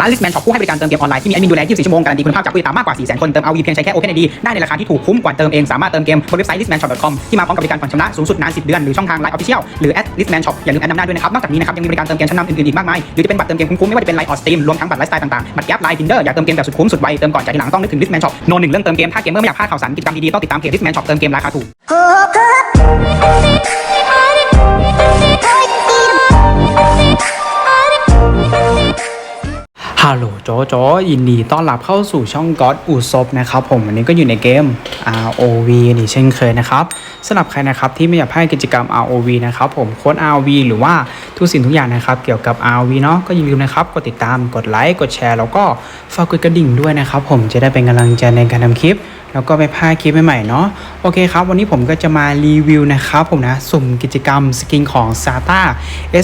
ร้าน Listman Shop ผู้ให้บริการเติมเกมออนไลน์ที่มีแอดมินดูแล 24 ชั่วโมง การันตีคุณภาพจากผู้ติดตามมากกว่า 400,000 คน เติมเอาวีเพียงใช้แค่ OpenID ได้ในราคาที่ถูกคุ้มกว่าเติมเอง สามารถเติมเกมบนเว็บไซต์ listmanshop.com ที่มาพร้อมกับบริการผ่อนชำระสูงสุดนาน 10 เดือน หรือช่องทาง Line Official หรือแอด @listman shop อย่าลืมแอดนำหน้าด้วยนะครับ นอกจากนี้นะครับยังมีบริการเติมเกมชั้นนำอื่นๆอีกมากมาย หรือจะเป็นบัตรเติมเกมคุ้มๆไม่ว่าจะเป็น Line or Steam รวมทั้งบัตรไลฟ์สไตล์ต่างๆบัตรแก๊ป Line Tinder อยากเติมเกมแบบสุดคุ้มสุดไวเติมก่อนจ่ายทีหลังต้องนึกถึง Listman Shop โนหนึ่งเรื่องเติมเกมถ้าเกมเมอร์ไม่อยากพลาดข่าวสารกิจกรรมดีๆต้องติดตามเพจ Listman Shop เติมเกมราคาถูก ฮัลโหลโจโจยินดีต้อนรับเข้าสู่ช่อง God อูซบนะครับผมวันนี้ก็อยู่ในเกม ROV นี่เช่นเคยนะครับสำหรับใครนะครับที่ไม่อยากพลาดกิจกรรม ROV นะครับผมโค้ด ROV หรือว่าทุกสิ่งทุกอย่างนะครับเกี่ยวกับ ROV เนาะก็อย่าลืมนะครับกดติดตามกดไลค์กดแชร์ แล้วก็ฝากกดกระดิ่งด้วยนะครับผมจะได้เป็นกำลังใจในการทำคลิป แล้วก็ไม่พาคลิปใหม่ๆเนาะโอเคครับ วันนี้ผมก็จะมารีวิวนะครับผมนะสุ่มกิจกรรมสกินของ SATA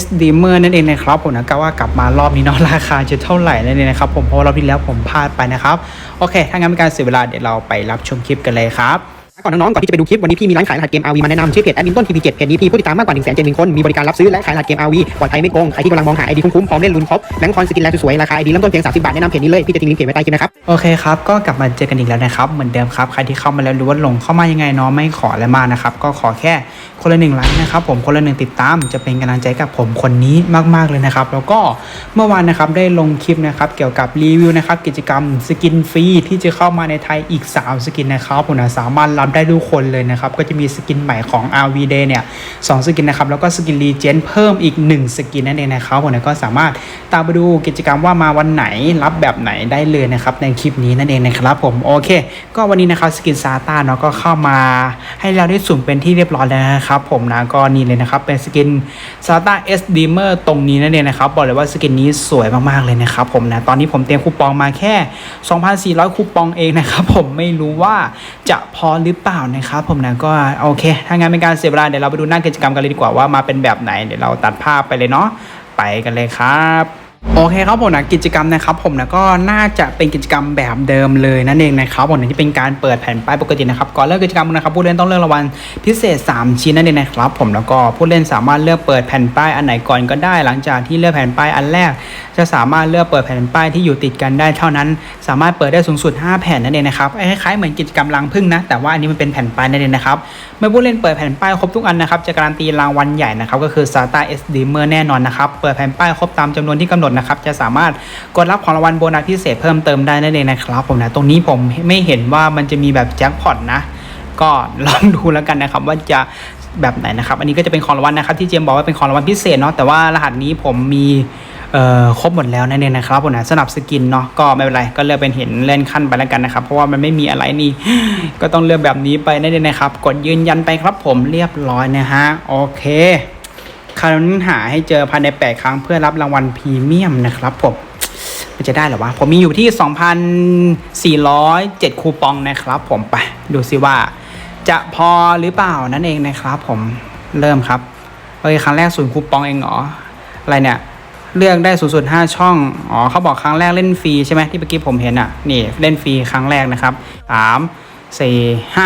S d e m e r นั่นเองนะครับผมนะก็ว่ากลับมารอบนี้เนาะราคาจะเท่าไหร่นั่นเองนะครับผมเพราะรอบที่แล้วผมพลาดไปนะครับ โอเค ถ้างั้นเป็นการเสียเวลาเดี๋ยวเราไปรับชมคลิปกันเลยครับ ก่อนน้องๆ ก่อนที่จะไปดูคลิป วันนี้พี่มีร้านขายรหัสเกม RV มาแนะนำชื่อเพจแอดมินต้น TP7 เพจนี้พี่ผู้ติดตามมากกว่า1 7 0 0 0 0คน มีบริการรับซื้อและขายรหัสเกม RV ปลอดภัยไม่โกง ใครที่กำลังมองหาไอดีคุ้มๆ พร้อมเล่นลุ้นครบแบงค์คอนสกินแลนด์สวยๆ ราคาไอดีเริ่มต้นเพียง 30 บาท แนะนำเพจนี้เลย พี่จะทิ้งลิงก์เพจไว้ใต้คลิปนะครับ โอเคครับ ก็กลับมาเจอกันอีกแล้วนะครับ เหมือนเดิมครับ ใครที่เข้ามาแล้วรู้ว่าหลงเข้ามายังไงเนาะไม่ขออะไรมากนะครับ ก็ขอแค่คนละหนึ่งไลค์นะครับผมคนละหนึ่งติดตามจะเป็นกำลังใจกับผมคนนี้มาก ๆ เลยนะครับ แล้วก็เมื่อวานนะครับได้ลงคลิปนะครับเกี่ยวกับรีวิวนะครับกิจกรรมสกินฟรีที่จะเข้ามาในไทยอีก 3 สกินนะครับผมนะสามารถรับได้ทุกคนเลยนะครับก็จะมีสกินใหม่ของ RV Day เนี่ยสองสกินนะครับแล้วก็สกินรีเจนเพิ่มอีก 1 สกินนั่นเองนะครับผมก็สามารถตามไปดูกิจกรรมว่ามาวันไหนรับแบบไหนได้เลยนะครับในคลิปนี้นั่นเองนะครับผมโอเค ก็วันนี้นะครับสกินซาตาเนาะก็เข้ามาให้เราได้สุ่มเป็นที่เรียบร้อยแล้วนะครับผมนะก็นี่เลยนะครับเป็นสกินซาตาเอสดีเมอร์ตรงนี้นั่นเองนะครับบอกเลยว่าสกินนี้สวยมากๆเลยนะครับผมนะตอนนี้ผมเตรียมคูปองมาแค่ 2,400 คูปองเองนะครับผมไม่รู้ว่าจะพอหรือเปล่านะครับผมนะก็โอเค ถ้างั้นเป็นการเสียเวลาเดี๋ยวเราไปดูหน้ากิจกรรมกันเลยดีกว่าว่ามาเป็นแบบไหนเดี๋ยวเราตัดภาพไปเลยเนาะไปกันเลยครับ โอเคครับผมนะกิจกรรมนะครับผมนะก็น่าจะเป็นกิจกรรมแบบเดิมเลยนั่นเองนะครับผมนะที่เป็นการเปิดแผ่นป้ายปกตินะครับก่อนเริ่มกิจกรรมนะครับผู้เล่นต้องเลือกรางวัลพิเศษ 3 ชิ้นนั่นเองนะครับผมแล้วก็ผู้เล่นสามารถเลือกเปิดแผ่นป้ายอันไหนก่อนก็ได้ หลังจากที่เลือกแผ่นป้ายอันแรก จะสามารถเลือกเปิดแผ่นป้ายที่อยู่ติดกันได้เท่านั้น สามารถเปิดได้สูงสุด 5 แผ่นนั่นเองนะครับคล้ายๆเหมือนกิจกรรมรังพึ่งนะแต่ว่าอันนี้มันเป็นแผ่นป้ายนั่นเองนะครับเมื่อผู้เล่นเปิดแผ่นป้ายครบทุกอันนะครับจะการันตีรางวัลใหญ่นะครับก็คือ SATA S d m e r แน่นอนนะครับเปิดแผ่นป้ายครบตามจำนวนที่กำหนดนะครับจะสามารถกดรับของรางวัลโบนัสพิเศษเพิ่มเติมได้นั่นเองนะครับผมนะตรงนี้ผมไม่เห็นว่ามันจะมีแบบแจ็คพอตนะก็ลองดูแล้วกันนะครับว่าจะแบบไหนนะครับ อันนี้ก็จะเป็นของรางวัลนะครับที่เจมบอกว่าเป็นของรางวัลพิเศษเนาะแต่ว่ารหัสนี้ผมมีครบหมดแล้วนั่นเองนะครับผมนะสนับสกินเนาะก็ไม่เป็นไรก็เลือกเป็นเห็นเล่นขั้นไปแล้วกันนะครับ เพราะว่ามันไม่มีอะไรนี่ก็ต้องเลือกแบบนี้ไปนั่นเองนะครับ กดยืนยันไปครับผมเรียบร้อยนะฮะโอเค คราวนี้หาให้เจอภายใน 8 ครั้งเพื่อรับรางวัลพรีเมียมนะครับผมมันจะได้หรอวะ ผมมีอยู่ที่ 2,407 คูปองนะครับผมไป ดูซิว่า จะพอหรือเปล่านั่นเองนะครับผมเริ่มครับเอ้ยครั้งแรกศูนย์คูปองเองเหรอ อะไรเนี่ย เลือกได้สูงสุด5ช่อง อ๋อเขาบอกครั้งแรกเล่นฟรีใช่ไหมที่เมื่อกี้ผมเห็นอะ นี่เล่นฟรีครั้งแรกนะครับ3 4 5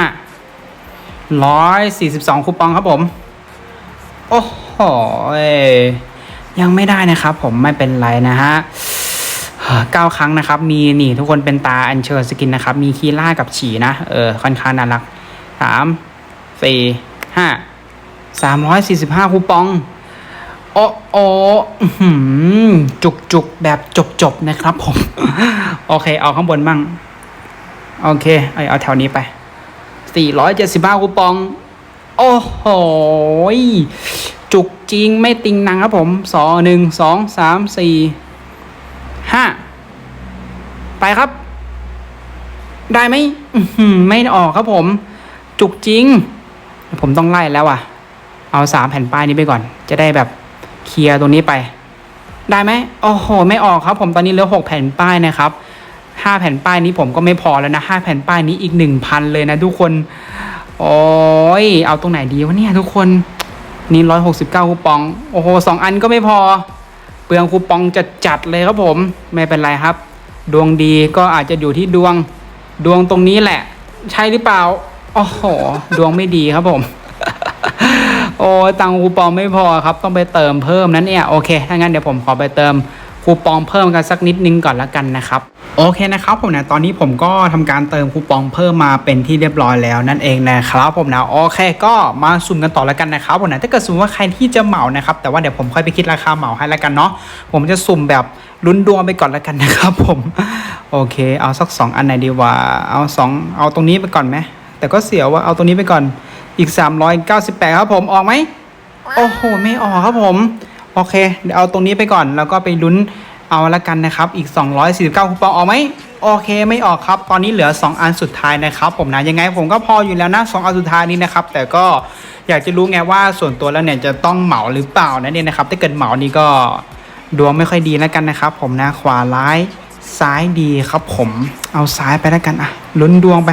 142 คูปองครับผม โอ้โห ยังไม่ได้นะครับผมไม่เป็นไรนะฮะเก้าครั้งนะครับ มีนี่ทุกคนเป็นตาอัญเชิญสกินนะครับ มีคีล่ากับฉีนะ เออ ค่อนข้างน่ารักสามสี่ห้าสามร้อยสี่สิบห้าคูปอง โอ้โอ้อื้อหือจุกจุกแบบจบจบนะครับผม โอเค เอาข้างบนบ้าง โอเค เอาเอาแถวนี้ไปสี่ร้อยเจ็ดสิบห้าคูปอง โอ้โห จุกจริงไม่ติงนังครับผมสองหนึ่งสองสามสี่ห้าไปครับ ได้ไหมไม่ออกครับผม จุกจริง ผมต้องไล่แล้วอะ เอาสามแผ่นป้ายนี้ไปก่อน จะได้แบบเคลียร์ตรงนี้ไป ได้ไหมโอ้โห ไม่ออกครับ ผมตอนนี้เหลือหกแผ่นป้ายนะครับห้าแผ่นป้ายนี้ผมก็ไม่พอแล้วนะห้าแผ่นป้ายนี้อีกหนึ่งพันเลยนะทุกคน โอ้ยเอาตรงไหนดีวะเนี่ยทุกคน นี่ร้อยหกสิบเก้าคูปอง โอ้โหสองอันก็ไม่พอ เปลืองคูปองจัดจัดๆเลยครับผม ไม่เป็นไรครับ ดวงดีก็อาจจะอยู่ที่ดวง ดวงตรงนี้แหละ ใช่หรือเปล่า โอ้โห ดวงไม่ดีครับผม โอ้ตังค์คูปองไม่พอครับ ต้องไปเติมเพิ่มนั้นเนี่ย โอเค ถ้างั้นเดี๋ยวผมขอไปเติม คูปองเพิ่มกันสักนิดนึงก่อนละกันนะครับ โอเคนะครับผมนะตอนนี้ผมก็ทำการเติมคูปองเพิ่มมาเป็นที่เรียบร้อยแล้วนั่นเองนะครับผมนะโอเคก็มาสุ่มกันต่อล้วกันนะครับผมนะถ้าเกิดสมมติว่าใครที่จะเหมานะครับแต่ว่าเดี๋ยวผมค่อยไปคิดราคาเหมาให้ล้วกันเนาะผมจะสุ่มแบบลุ้นดวงไปก่อนล้วกันนะครับผมโอเค เอาสัก 2 อันไหนดีวะเอา 2 เอาตรงนี้ไปก่อนไหมแต่ก็เสียวว่าเอาตรงนี้ไปก่อนอีก 398 ครับผมออกไหมโอ้โหไม่ออกครับผม โอเค เดี๋ยวเอาตรงนี้ไปก่อน แล้วก็ไปลุ้นเอาละกันนะครับ อีก 249คูปองออกไหมโอเคไม่ออกครับ ตอนนี้เหลือ 2 อันสุดท้ายนะครับ ผมนะยังไงผมก็พออยู่แล้วนะ2อันสุดท้ายนี้นะครับ แต่ก็อยากจะรู้ไงว่าส่วนตัวแล้วเนี่ยจะต้องเหมาหรือเปล่านะเนี่ยนะครับถ้าเกิดเหมานี่ก็ดวงไม่ค่อยดีแล้วกันนะครับ ผมนะขวาร้ายซ้ายดีครับ ผมเอาซ้ายไปแล้วกันอะลุ้นดวงไป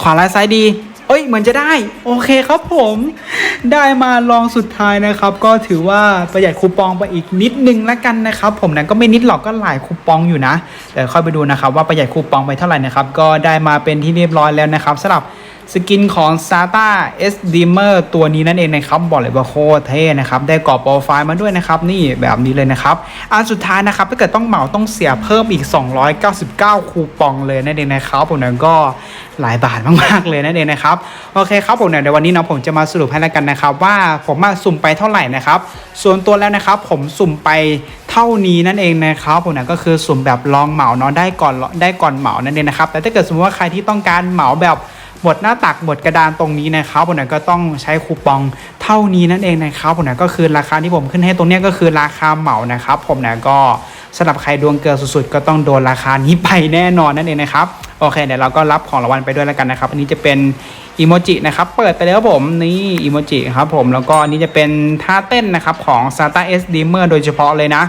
ขวาร้ายซ้ายดี เอ้ยเหมือนจะได้ โอเคครับผมได้มาลองสุดท้ายนะครับ ก็ถือว่าประหยัดคูปองไปอีกนิดนึงแล้วกันนะครับ ผมนั้นก็ไม่นิดหรอกก็หลายคูปองอยู่นะแต่ค่อยไปดูนะครับว่าประหยัดคูปองไปเท่าไหร่นะครับ ก็ได้มาเป็นที่เรียบร้อยแล้วนะครับสำหรับ สกินของ SATA S Dimmer ตัวนี้นั่นเองนะครับ บอกเลยว่าโคตรเท่นะครับ ได้กรอบโปรไฟล์มาด้วยนะครับ นี่แบบนี้เลยนะครับ อันสุดท้ายนะครับ ถ้าเกิดต้องเหมาต้องเสียเพิ่มอีก 299 คูปองเลยนั่นเองนะครับ ผมนั้นก็หลายบาทมากๆเลยนั่นเองนะครับ โอเคครับผมเนี่ยเดี๋ยววันนี้เนาะผมจะมาสรุปให้แล้วกันนะครับ ว่าผมมาสุ่มไปเท่าไหร่นะครับ ส่วนตัวแล้วนะครับผมสุ่มไปเท่านี้นั่นเองนะครับผมเนี่ยก็คือสุ่มแบบลองเหมาเนาะได้ก่อนได้ก่อนเหมานั่นเองนะครับแต่ถ้าเกิดสมมติว่าใครที่ต้องการเหมาแบบ หมดหน้าตักหมดกระดานตรงนี้นะครับผมเนี่ยก็ต้องใช้คูปองเท่านี้นั่นเองนะครับผมเนี่ยก็คือราคาที่ผมขึ้นให้ตรงนี้ก็คือราคาเหมานะครับ ผมเนี่ยก็สำหรับใครดวงเกินสุดๆ ก็ต้องโดนราคานี้ไปแน่นอนนั่นเองนะครับโอเคเดี๋ยวเราก็รับของรางวัลไปด้วยแล้วกันนะครับ อันนี้จะเป็นอีโมจินะครับเปิดไปแล้วครับผมนี่อีโมจิครับผมแล้วก็อันนี้จะเป็นท่าเต้นนะครับของ SATA S Dimmer โดยเฉพาะเลยนะ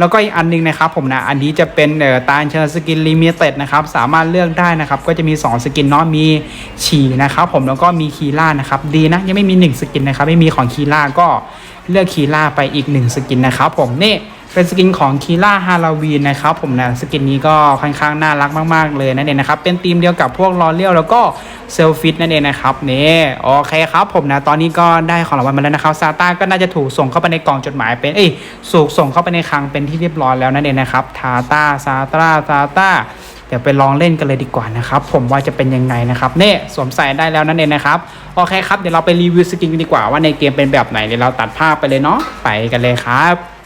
แล้วก็อีกอันหนึงนะครับผมนะอันนี้จะเป็นเอ่อตาลเชิญสกินลิมิเต็ดนะครับสามารถเลือกได้นะครับ ก็จะมี 2 สกินเนาะมีฉี่นะครับผมแล้วก็มีคีล่านะครับดีนะยังไม่มี 1 สกินนะครับไม่มีของคีล่าก็เลือกคีล่าไปอีก 1 สกินนะครับผมนี่ เป็นสกินของคีล่าฮาโลวีนนะครับผมนะสกินนี้ก็ค่อนข้างน่ารักมาก ๆ เลยนั่นเองนะครับ เป็นธีมเดียวกับพวกลอเลียวแล้วก็เซลฟิตนั่นเองนะครับนี่โอเคครับผมนะตอนนี้ก็ได้ของรางวัลมาแล้วนะครับซาต้าก็น่าจะถูกส่งเข้าไปในกล่องจดหมายเป็นเอ้ยสูกส่งเข้าไปในคลังเป็นที่เรียบร้อยแล้วนั่นเองนะครับทาต้าซาต้าซาต้าเดี๋ยวไปลองเล่นกันเลยดีกว่านะครับผมว่าจะเป็นยังไงนะครับเน่สวมใส่ได้แล้วนั่นเองนะครับโอเคครับเดี๋ยวเราไปรีวิวสกินกันดีกว่าว่าในเกมเป็นแบบไหนเดี๋ยวเราตัดภาพไปเลยเนาะไปกันเลยครับ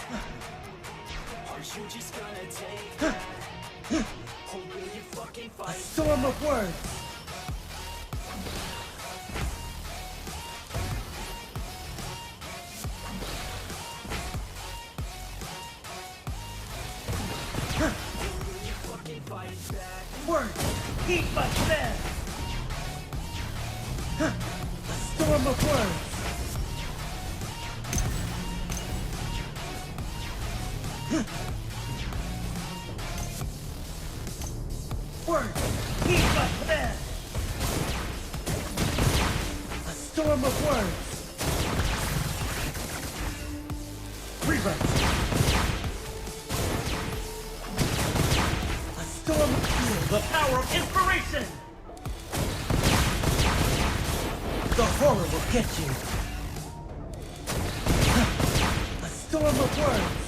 storm of words. Words, heat my command. A storm of. Words, storm of words! Rewrite! A storm of feel the power of inspiration! The horror will get you! A storm of words!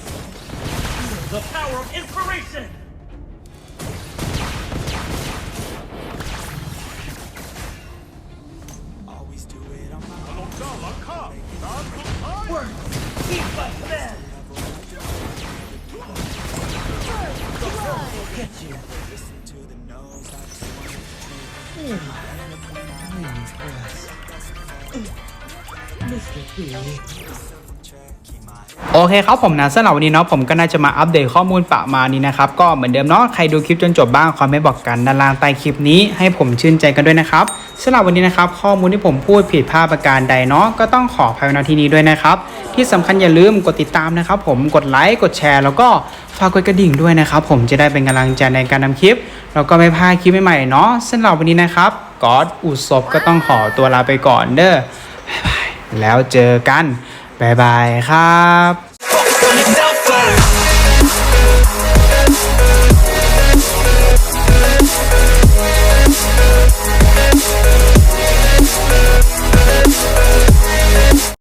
The power of inspiration! get you. Hmm. Mr. you. โอเคครับผมนะสำหรับวันนี้เนาะผมก็น่าจะมาอัปเดตข้อมูลประมาณนี้นะครับก็เหมือนเดิมเนาะใครดูคลิปจนจบบ้างคอมเมนต์บอกกันด้านล่างใต้คลิปนี้ให้ผมชื่นใจกันด้วยนะครับสำหรับวันนี้นะครับข้อมูลที่ผมพูดผิดพลาดประการใดเนาะก็ต้องขอภัยในที่นี้ด้วยนะครับที่สำคัญอย่าลืมกดติดตามนะครับผมกดไลค์กดแชร์ แล้วก็ฝากกดกระดิ่งด้วยนะครับผมจะได้เป็นกำลังใจในการทำคลิป แล้วก็ไม่พลาดคลิปใหม่ๆเนาะสำหรับวันนี้นะครับกอดอุศบก็ต้องขอตัวลาไปก่อนเด้อบายบายแล้วเจอกัน บ๊ายบายครับ